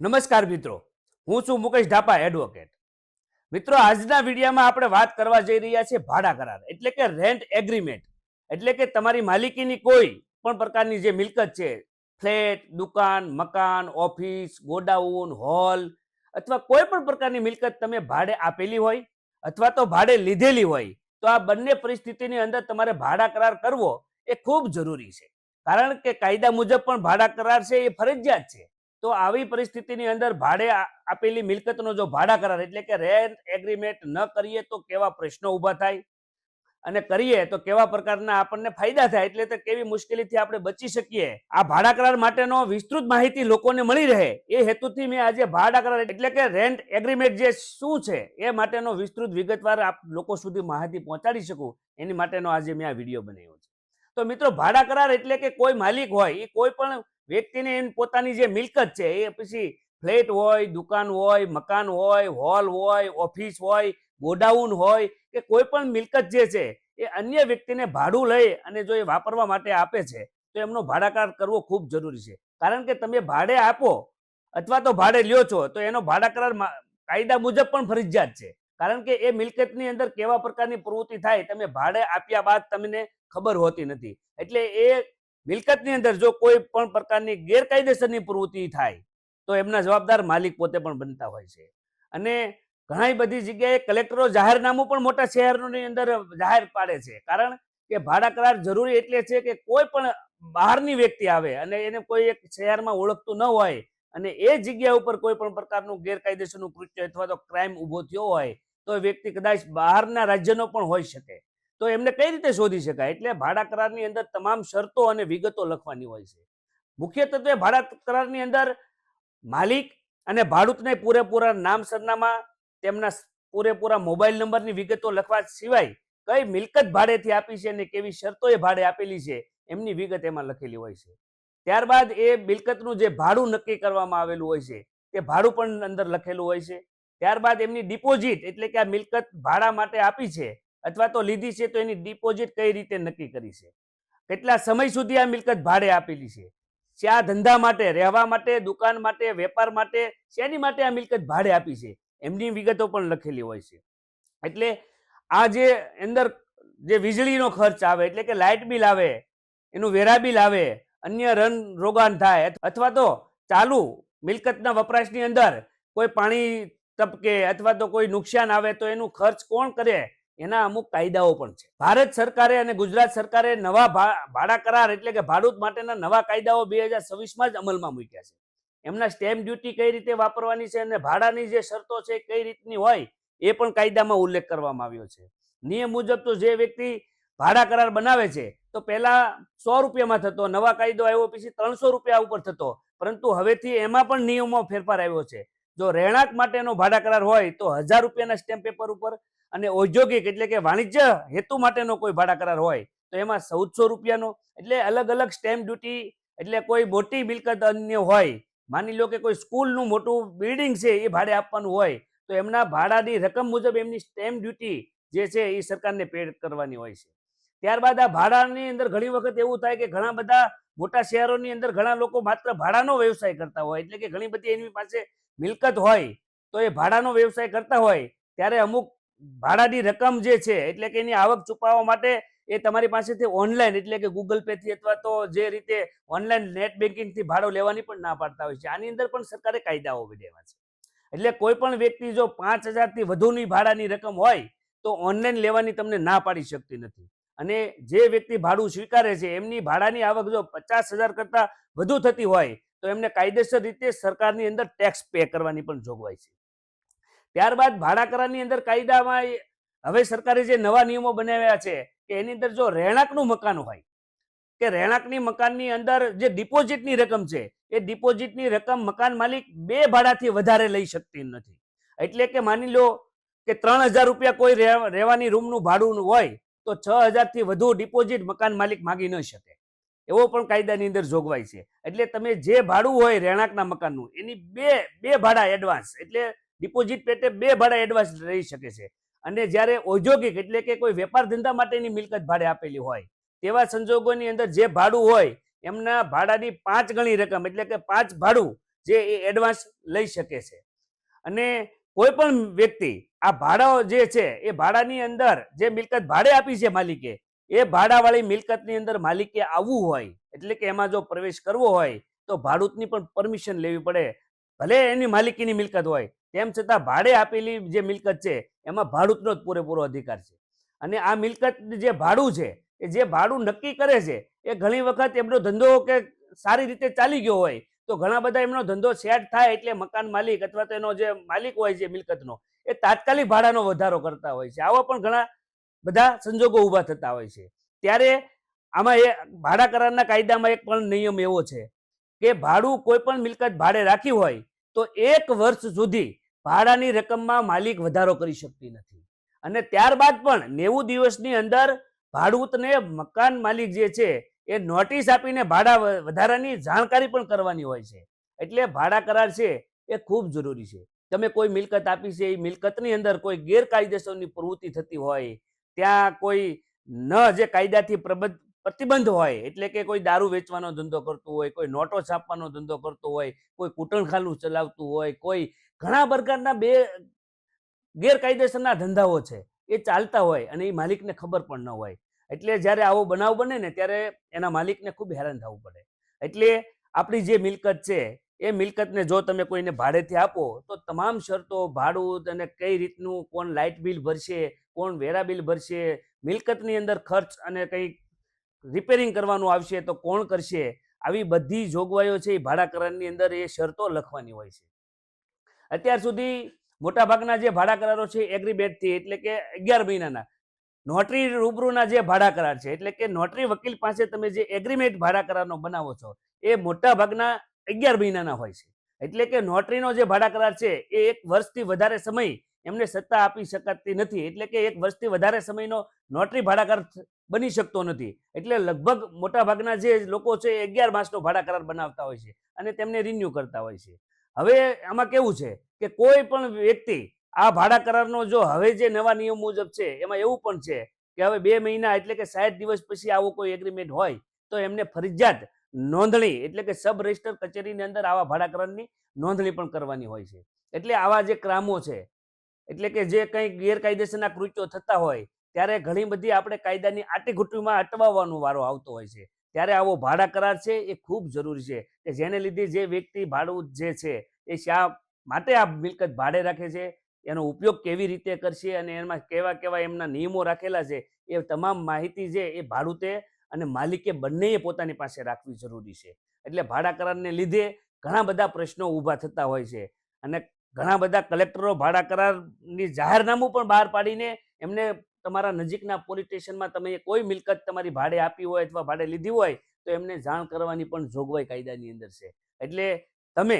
નમસ્કાર મિત્રો. હું છું મુકેશ ઢાપા એડવોકેટ મિત્રો, આજના વિડીયામાં આપણે વાત કરવા જઈ રહ્યા છીએ ભાડા કરાર, એટલે કે રેન્ટ એગ્રીમેન્ટ એટલે કે તમારી માલિકીની કોઈ પણ પ્રકારની જે મિલકત છે, ફ્લેટ, દુકાન, મકાન, ઓફિસ, ગોડાઉન, હોલ, અથવા કોઈ પણ પ્રકારની મિલકત તમે ભાડે આપેલી હોય, અથવા તો ભાડે લીધેલી હોય, તો આ બંને પરિસ્થિતિની અંદર તમારે ભાડા કરાર કરવો એ ખૂબ જરૂરી છે. કારણ કે કાયદા મુજબ પણ ભાડા કરાર છે એ ફરજિયાત છે. તો આવી પરિસ્થિતિની અંદર ભાડે આપેલી મિલકતનો જો ભાડા કરાર, એટલે કે રેન્ટ એગ્રીમેન્ટ ન કરીએ તો કેવા પ્રશ્નો ઊભા થાય? અને કરીએ તો કેવા પ્રકારના આપણને ફાયદા થાય? એટલે તો કેવી મુશ્કેલીથી આપણે બચી શકીએ? આ ભાડા કરાર માટેનો વિસ્તૃત માહિતી લોકોને મળી રહે. એ હેતુથી મેં આજે ભાડા કરાર એટલે કે રેન્ટ એગ્રીમેન્ટ જે શું છે, એ માટેનો વિસ્તૃત વિગતવાર આપ લોકો સુધી માહિતી પહોંચાડી શકું. એની માટેનો આજે મેં આ વીડિયો બનાવ્યો છે. તો મિત્રો, ભાડા કરાર એટલે કે કોઈ માલિક હોય, એ કોઈ પણ વ્યક્તિને એની પોતાની જે મિલકત છે, એ પછી ફ્લેટ હોય, દુકાન હોય, મકાન હોય, હોલ હોય, ઓફિસ હોય, ગોડાઉન હોય, કે કોઈ પણ મિલકત જે છે, એ અન્ય વ્યક્તિને ભાડું લઈ અને જો એ વાપરવા માટે આપે છે, તો એમનો ભાડાકાર કરવો ખૂબ જરૂરી છે. કારણ કે તમે ભાડે આપો અથવા તો ભાડે લ્યો છો, તો એનો ભાડા કરાર કાયદા મુજબ પણ ફરજિયાત છે. કારણ કે એ મિલકતની અંદર કેવા પ્રકારની પ્રવૃત્તિ થાય, તમે ભાડે આપ્યા બાદ તમને ખબર હોતી નથી. એટલે એ મિલકતની અંદર જો કોઈ પણ પ્રકારની ગેરકાયદેસરની પ્રવૃત્તિ થાય, તો એમના જવાબદાર માલિક પોતે પણ બનતા હોય છે. અને ઘણી બધી જગ્યાએ કલેક્ટરો જાહેરનામું પણ મોટા શહેરોની અંદર જાહેર પાડે છે. કારણ કે ભાડા કરાર જરૂરી એટલે છે કે કોઈ પણ બહારની વ્યક્તિ આવે અને એને કોઈ એક શહેરમાં ઓળખતું ન હોય અને એ જગ્યા ઉપર કોઈ પણ પ્રકારનું ગેરકાયદેસરનું કૃત્ય અથવા તો ક્રાઇમ ઊભો થયો હોય, તો એ વ્યક્તિ કદાચ બહારના રાજ્યનો પણ હોઈ શકે. તો એમને કઈ રીતે શોધી શકાય? એટલે ભાડા કરારની અંદર તમામ શરતો અને વિગતો લખવાની હોય છે. મુખ્યત્વે ભાડા કરારની અંદર માલિક અને ભાડૂતને પૂરેપૂરા નામ સરનામા, તેમના પૂરેપૂરા મોબાઈલ નંબરની વિગતો લખવા સિવાય કઈ મિલકત ભાડેથી આપી છે અને કેવી શરતો એ ભાડે આપેલી છે, એમની વિગત એમાં લખેલી હોય છે. ત્યારબાદ એ મિલકતનું જે ભાડું નક્કી કરવામાં આવેલું હોય છે, તે ભાડું પણ અંદર લખેલું હોય છે. ત્યારબાદ એમની ડિપોઝિટ એટલે કે આ મિલકત ભાડા માટે આપી છે અથવા તો લીધી છે તો એની ડિપોઝિટ કઈ રીતે નક્કી કરી છે? કેટલા સમય સુધી આ મિલકત ભાડે આપેલી છે? શા ધંધા માટે, રહેવા માટે, દુકાન માટે, વેપાર માટે, શેની માટે આ મિલકત ભાડે આપી છે? એમની વિગતો પણ લખેલી હોય છે. એટલે આ જે અંદર જે વીજળીનો ખર્ચ આવે, એટલે કે લાઇટ બિલ આવે, એનું વેરા બિલ આવે, અન્ય રન રોગાન થાય, અથવા તો ચાલુ મિલકતના વપરાશની અંદર કોઈ પાણી ટપકે અથવા તો કોઈ નુકસાન આવે, તો એનું ખર્ચ કોણ કરે? એના અમુક કાયદાઓ પણ છે. ભારત સરકારે અને ગુજરાત સરકારે નવા ભાડા કરાર એટલે કે ભાડૂત માટેના નવા કાયદાઓ બે હજાર છવ્વીસમાં જ અમલમાં મૂક્યા છે. એમના સ્ટેમ્પ ડ્યુટી કઈ રીતે વાપરવાની છે અને ભાડાની જે શરતો છે કઈ રીતની હોય એ પણ કાયદામાં ઉલ્લેખ કરવામાં આવ્યો છે. નિયમ મુજબ તો જે વ્યક્તિ ભાડા કરાર બનાવે છે, તો પહેલા સો રૂપિયામાં થતો, નવા કાયદો આવ્યો પછી ત્રણસો રૂપિયા ઉપર થતો, પરંતુ હવેથી એમાં પણ નિયમો ફેરફાર આવ્યો છે. જો રહેણાંક માટેનો ભાડા કરાર હોય તો હજાર રૂપિયાના સ્ટેમ્પ પેપર ઉપર અને ઔદ્યોગિક એટલે કે વાણિજ્ય હેતુ માટેનો કોઈ ભાડા કરાર હોય તો એમાં ચૌદસો રૂપિયાનો એટલે અલગ અલગ સ્ટેમ્પ ડ્યુટી એટલે કોઈ મોટી મિલકત અન્ય હોય, માની લો કે કોઈ સ્કૂલનું મોટું બિલ્ડિંગ છે એ ભાડે આપવાનું હોય, તો એમના ભાડાની રકમ મુજબ એમની સ્ટેમ્પ ડ્યુટી જે છે એ સરકારને પેડ કરવાની હોય છે. ત્યારબાદ આ ભાડાની અંદર ઘણી વખત એવું થાય કે ઘણા બધા મોટા શહેરોની અંદર ઘણા લોકો માત્ર ભાડાનો વ્યવસાય કરતા હોય, એટલે કે ઘણી બધી એની પાસે મિલકત હોય તો એ ભાડાનો વ્યવસાય કરતા હોય, ત્યારે અમુક ભાડાની રકમ જે છે, એટલે કે એની આવક છુપાવવા માટે એ તમારી પાસેથી ઓનલાઈન, એટલે કે ગૂગલ પેથી અથવા તો જે રીતે ઓનલાઈન નેટ બેન્કિંગથી ભાડો લેવાની પણ ના પાડતા હોય છે. આની અંદર પણ સરકારે કાયદાઓ બનાવ્યા છે. એટલે કોઈ પણ વ્યક્તિ જો પાંચ હજારથી વધુની ભાડાની રકમ હોય તો ઓનલાઈન લેવાની તમને ના પાડી શકતી નથી. અને જે વ્યક્તિ ભાડું સ્વીકારે છે, એમની ભાડાની આવક જો પચાસ હજાર કરતાં વધુ થતી હોય, તો એમને કાયદેસર રીતે સરકારની અંદર ટેક્સ પે કરવાની પણ જોગવાઈ છે. ત્યારબાદ ભાડા કરારની અંદર કાયદામાં હવે સરકારે જે નવા નિયમો બનાવ્યા છે, કે એની અંદર જો રહેણાંકનું મકાન હોય, કે રહેણાંકની મકાનની અંદર જે ડિપોઝિટની રકમ છે, એ ડિપોઝિટની રકમ મકાન માલિક બે ભાડાથી વધારે લઈ શકતી નથી. એટલે કે માની લો કે ત્રણ હજાર રૂપિયા કોઈ રહેવા- રહેવાની રૂમનું ભાડું હોય તો છ હજારથી વધુ ડિપોઝિટ મકાન માલિક માગી ન શકે. એવો પણ કાયદાની અંદર જોગવાઈ છે. એટલે તમે જે ભાડું હોય રહેણાંકના મકાનનું, એની બે બે ભાડા એડવાન્સ એટલે ડિપોઝિટ પેટે બે ભાડા એડવાન્સ રહી શકે છે. અને જ્યારે ઔદ્યોગિક, એટલે કે કોઈ વેપાર ધંધા માટેની મિલકત ભાડે આપેલી હોય, તેવા સંજોગોની અંદર જે ભાડું હોય, એમના ભાડાની પાંચ ગણી રકમ, એટલે કે પાંચ ભાડું જે એ એડવાન્સ લઈ શકે છે. અને કોઈ પણ વ્યક્તિ, આ ભાડાઓ જે છે, એ ભાડાની અંદર જે મિલકત ભાડે આપી છે માલિકે, એ ભાડાવાળી મિલકતની અંદર માલિકે આવવું હોય, એટલે કે એમાં જો પ્રવેશ કરવો હોય, તો ભાડૂતની પણ પરમિશન લેવી પડે. ભલે એની માલિકીની મિલકત હોય, તેમ છતાં ભાડે આપેલી જે મિલકત છે, એમાં ભાડૂતનો જ પૂરેપૂરો અધિકાર છે. અને આ મિલકત જે ભાડું છે, એ જે ભાડું નક્કી કરે છે, એ ઘણી વખત એમનો ધંધો કે સારી રીતે ચાલી ગયો હોય તો ઘણા બધા એમનો ધંધો સેટ થાય એટલે મકાન માલિક અથવા તો એનો જે માલિક હોય છે મિલકતનો, એ તાત્કાલિક ભાડાનો વધારો કરતા હોય છે. આવા પણ ઘણા બધા સંજોગો ઊભા થતા હોય છે. ત્યારે આમાં એ ભાડા કરારના કાયદામાં એક પણ નિયમ એવો છે કે ભાડું કોઈ પણ મિલકત ભાડે રાખી હોય તો એક વર્ષ સુધી ભાડાની રકમમાં માલિક વધારો કરી શકતી નથી. અને ત્યારબાદ પણ નેવું દિવસની અંદર ભાડૂતને મકાન માલિક જે છે એ નોટિસ આપીને ભાડા વધારાની જાણકારી પણ કરવાની હોય છે. એટલે ભાડા કરાર છે એ ખૂબ જરૂરી છે. તમે કોઈ મિલકત આપી છે એ મિલકતની અંદર કોઈ ગેરકાયદેસરની પ્રવૃત્તિ થતી હોય, ત્યાં કોઈ ન જે કાયદાથી પ્રબંધ, પ્રતિબંધ હોય, એટલે કે કોઈ દારૂ વેચવાનો ધંધો કરતું હોય, કોઈ નોટો છાપવાનો ધંધો કરતો હોય, કોઈ કૂટણખાનું ચલાવતું હોય, કોઈ ઘણા પ્રકારના બે ગેરકાયદેસરના ધંધાઓ છે, એ ચાલતા હોય અને એ માલિકને ખબર પણ ન હોય. એટલે જ્યારે આવો બનાવ બને ને, ત્યારે એના માલિકને ખૂબ હેરાન થવું પડે. એટલે આપણી જે મિલકત છે, એ મિલકતને જો તમે કોઈને ભાડેથી આપો, તો તમામ શરતો, ભાડું અને કઈ રીતનું કોણ લાઇટ બિલ ભરશે, કોણ વેરા બિલ ભરશે, મિલકતની અંદર ખર્ચ અને કંઈ રિપેરિંગ કરવાનું આવશે તો કોણ કરશે, આવી બધી જોગવાઈઓ છે એ ભાડા કરારની અંદર એ શરતો લખવાની હોય છે. અત્યાર સુધી મોટાભાગના જે ભાડા કરારો છે એગ્રીમેન્ટથી એટલે કે અગિયાર મહિનાના. નોટરી રૂબરૂના જે ભાડા કરાર છે, એટલે કે નોટરી વકીલ પાસે તમે જે એગ્રીમેન્ટ ભાડા કરારનો બનાવો છો, એ મોટા ભાગના અગિયાર મહિનાના હોય છે. એટલે કે નોટરીનો જે ભાડા કરાર છે, એ એક વર્ષથી વધારે સમય એમને સત્તા આપી શકાતી નથી. એટલે કે એક વર્ષથી વધારે સમયનો નોટરી ભાડા કરાર બની શકતો નથી. એટલે લગભગ મોટા ભાગના જે લોકો છે, એ અગિયાર માસનો ભાડા કરાર બનાવતા હોય છે અને તેમને રિન્યુ કરતા હોય છે. હવે આમાં કેવું છે કે કોઈ પણ વ્યક્તિ આ ભાડા કરારનો જો હવે જે નવા નિયમ મુજબ છે, એમાં એવું પણ છે કે હવે બે મહિના એટલે કે સાઠ દિવસ પછી આવો કોઈ એગ્રીમેન્ટ હોય, તો એમને ફરજિયાત નોંધણી એટલે કે સબ રજિસ્ટર કચેરીની અંદર આવા ભાડા કરારની નોંધણી પણ કરવાની હોય છે. એટલે આવા જે ક્રામો છે, એટલે કે જે કંઈ ગેરકાયદેસરના કૃત્યો થતા હોય, ત્યારે ઘણી બધી આપણે કાયદાની આટીઘૂંટીમાં અટવાવવાનો વારો આવતો હોય છે. ત્યારે આવો ભાડા કરાર છે એ ખૂબ જરૂરી છે કે જેને લીધે જે વ્યક્તિ ભાડું જે છે એ શા માટે આ મિલકત ભાડે રાખે છે એનો ઉપયોગ કેવી રીતે કરશે અને એમાં કેવા કેવા એમના નિયમો રાખેલા છે, એ તમામ માહિતી છે એ ભાડૂતે અને માલિકે બંનેએ પોતાની પાસે રાખવી જરૂરી છે. એટલે ભાડા કરારને લીધે ઘણા બધા પ્રશ્નો ઊભા થતા હોય છે અને ઘણા બધા કલેક્ટરો ભાડા કરારની જાહેરનામું પણ બહાર પાડીને એમને તમારા નજીકના પોલીસ સ્ટેશનમાં તમે કોઈ મિલકત તમારી ભાડે આપી હોય અથવા ભાડે લીધી હોય તો એમને જાણ કરવાની પણ જોગવાઈ કાયદાની અંદર છે. એટલે તમે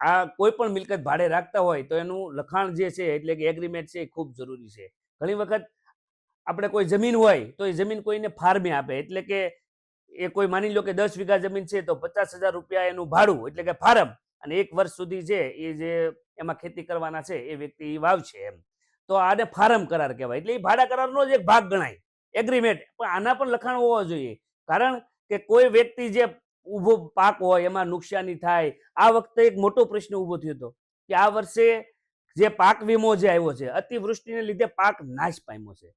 આ કોઈ પણ મિલકત ભાડે રાખતા હોય તો એનું લખાણ જે છે, એટલે કે એગ્રીમેન્ટ છે એ ખૂબ જરૂરી છે. ઘણી વખત આપણે કોઈ જમીન હોય તો એ જમીન કોઈને ફાર્મે આપે. એટલે કે એ કોઈ માની લો કે દસ વીઘા જમીન છે તો પચાસ હજાર રૂપિયા એનું ભાડું, એટલે કે ફાર્મ અને એક વર્ષ સુધી છે એ જે એમાં ખેતી કરવાના છે એ વ્યક્તિ વાવશે એમ. તો આને ફાર્મ કરાર કહેવાય. એટલે એ ભાડા કરારનો જ એક ભાગ ગણાય. એગ્રીમેન્ટ પણ આના પણ લખાણ હોવા જોઈએ. કારણ કે કોઈ વ્યક્તિ જે ઊભો પાક હોય, એમાં નુકસાની થાય. આ વખતે એક મોટો પ્રશ્ન ઊભો થયો હતો કે આ વર્ષે જે પાક વીમો જે આવ્યો છે, અતિવૃષ્ટિને લીધે પાક નાશ પામ્યો છે.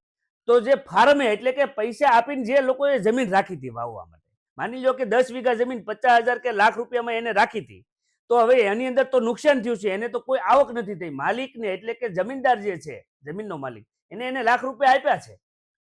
તો જે ફાર્મે એટલે કે પૈસા આપીને જે લોકોએ જમીન રાખી હતી વાવવા માટે, માની લો કે દસ વીઘા જમીન પચાસ હજાર કે લાખ રૂપિયામાં એને રાખી હતી, તો હવે એની અંદર તો નુકસાન થયું છે, એને તો કોઈ આવક નથી થઈ. માલિકને એટલે કે જમીનદાર જે છે, જમીનનો માલિક, એને એને લાખ રૂપિયા આપ્યા છે.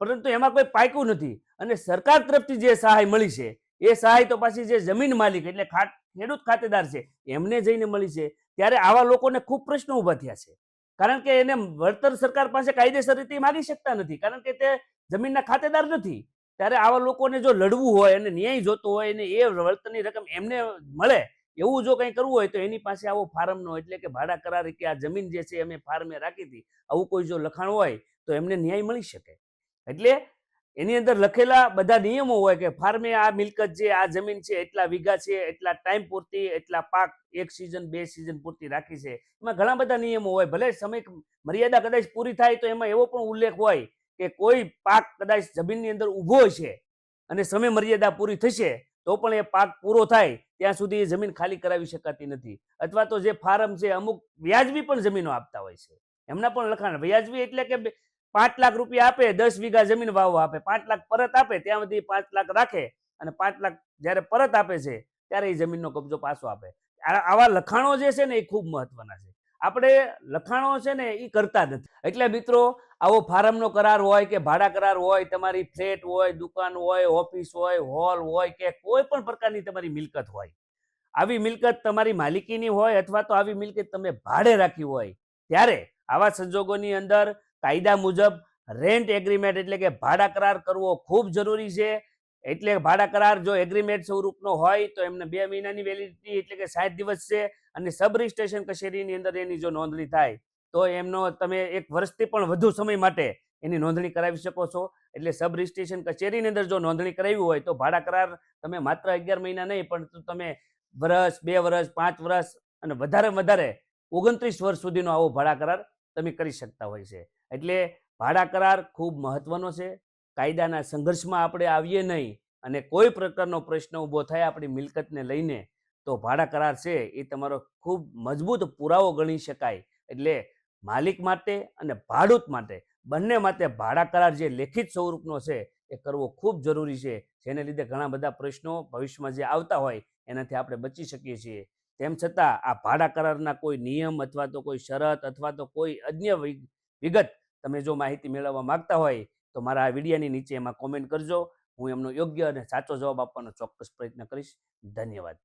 પરંતુ એમાં કોઈ પાક્યું નથી. અને સરકાર તરફથી જે સહાય મળી છે એ સહાય તો પાછી જે જમીન માલિક, એટલે ખેડૂત ખાતેદાર છે, એમને જઈને મળી છે, ત્યારે આવા લોકોને ખૂબ પ્રશ્નો ઊભા થયા છે. કારણ કે એને વળતર સરકાર પાસે કાયદેસર રીતે માગી શકતા નથી. કારણ કે તે જમીનના ખાતેદાર નથી. ત્યારે આવા લોકોને જો લડવું હોય અને ન્યાય જોતો હોય અને એ વળતરની રકમ એમને મળે, એવું જો કંઈ કરવું હોય તો એની પાસે આવો ફાર્મનો એટલે કે ભાડા કરાર કે આ જમીન જે છે અમે ફાર્મે રાખી હતી, આવું કોઈ જો લખાણ હોય તો એમને ન્યાય મળી શકે. એટલે એની અંદર લખેલા બધા નિયમો હોય કે ફાર્મે આ મિલકત છે, આ જમીન છે, એટલા વીઘા છે, એટલા ટાઈમ પૂરતી, એટલા પાક એક સિઝન બે સિઝન પૂરતી રાખી છે. એમાં ઘણા બધા નિયમો હોય. ભલે સમય મર્યાદા કદાચ પૂરી થાય તો એમાં એવો પણ ઉલ્લેખ હોય કે કોઈ પાક કદાચ જમીનની અંદર ઊભો છે અને સમય મર્યાદા પૂરી થશે તો પણ એ પાક પૂરો થાય, ત્યાં સુધી એ જમીન ખાલી કરાવી શકાતી નથી. અથવા તો જે ફાર્મ છે, અમુક વ્યાજબી પણ જમીનો આપતા હોય છે. એમના પણ લખાણ, વ્યાજબી એટલે કે પાંચ લાખ રૂપિયા આપે, દસ વીઘા જમીન વાવવા આપે. પાંચ લાખ પરત આપે, ત્યાં સુધી પાંચ લાખ રાખે અને પાંચ લાખ જ્યારે પરત આપે છે, ત્યારે એ જમીનનો કબજો પાછો આપે. આવા લખાણો જે છે ને એ ખૂબ મહત્વના છે. આપણે લખાણો છે ને એ કરતા નથી. એટલે મિત્રો, આવો ફાર્મનો કરાર હોય કે ભાડા કરાર હોય, તમારી ફ્લેટ હોય, દુકાન હોય, ઓફિસ હોય, હોલ હોય કે કોઈ પણ પ્રકારની તમારી મિલકત હોય. આવી મિલકત તમારી માલિકીની હોય અથવા તો આવી મિલકત તમે ભાડે રાખી હોય, ત્યારે આવા સંજોગોની અંદર કાયદા મુજબ રેન્ટ એગ્રીમેન્ટ એટલે કે ભાડા કરાર કરવો ખૂબ જરૂરી છે. એટલે ભાડા કરાર જો એગ્રીમેન્ટ સ્વરૂપનો હોય તો એમને બે મહિનાની વેલિડિટી એટલે કે સાત દિવસ છે અને સબ રજિસ્ટ્રેશન કચેરીની અંદર એની જો નોંધણી થાય તો એમનો તમે એક વર્ષથી પણ વધુ સમય માટે એની નોંધણી કરાવી શકો છો. એટલે સબ રજિસ્ટ્રેશન કચેરીની અંદર જો નોંધણી કરાવી હોય તો ભાડા કરાર તમે માત્ર અગિયાર મહિના નહીં પણ તમે વર્ષ, બે વર્ષ, પાંચ વર્ષ અને વધારે વધારે ઓગણત્રીસ વર્ષ સુધીનો આવો ભાડા કરાર તમે કરી શકતા હોય છે. એટલે ભાડા કરાર ખૂબ મહત્વનો છે. કાયદાના સંઘર્ષમાં આપણે આવીએ નહીં અને કોઈ પ્રકારનો પ્રશ્ન ઊભો થાય આપણી મિલકતને લઈને, તો ભાડા કરાર છે એ તમારો ખૂબ મજબૂત પુરાવો ગણી શકાય. એટલે માલિક માટે અને ભાડૂત માટે, બંને માટે ભાડા કરાર જે લેખિત સ્વરૂપનો છે એ કરવો ખૂબ જરૂરી છે. જેને લીધે ઘણા બધા પ્રશ્નો ભવિષ્યમાં જે આવતા હોય એનાથી આપણે બચી શકીએ છીએ. તેમ છતાં આ ભાડા કરારના કોઈ નિયમ અથવા તો કોઈ શરત અથવા તો કોઈ અન્ય વિગત તમે જો માહિતી મેળવવા માંગતા હોય તો મારા આ વિડીયાની નીચે એમાં કોમેન્ટ કરજો. હું એમનો યોગ્ય અને સાચો જવાબ આપવાનો ચોક્કસ પ્રયત્ન કરીશ. ધન્યવાદ.